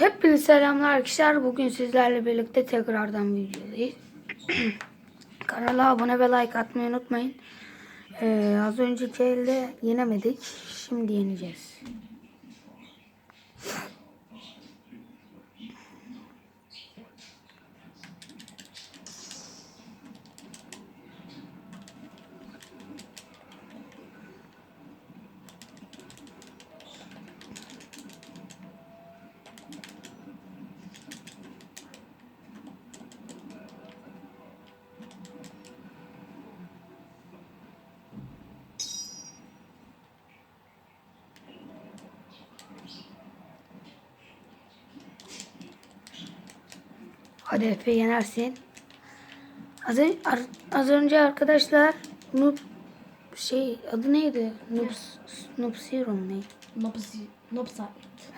Hepinize selamlar arkadaşlar. Bugün sizlerle birlikte tekrardan videodayız. Kanala abone ve like atmayı unutmayın. Ee, az önceki elde yenemedik. Şimdi yeneceğiz. Efe yenersin. Az, az önce arkadaşlar Noob şey adı neydi? Noob, Noob Zero mu ne? Nopsi, Nopsa.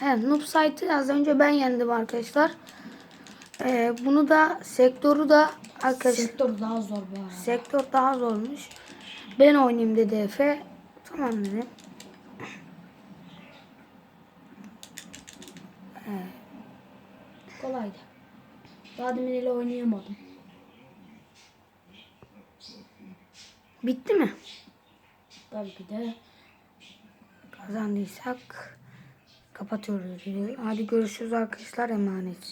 He, Noob Site'ı az önce ben yendim arkadaşlar. Ee, bunu da sektörü da arkadaşlar Sektör daha zor bu arada. sektör daha zormuş. Ben oynayayım dedi Efe. Tamam dedim. Kolaydı. Daha demin ile oynayamadım. Bitti mi? Tabii ki de. Kazandıysak kapatıyoruz videoyu. Hadi görüşürüz arkadaşlar emanet.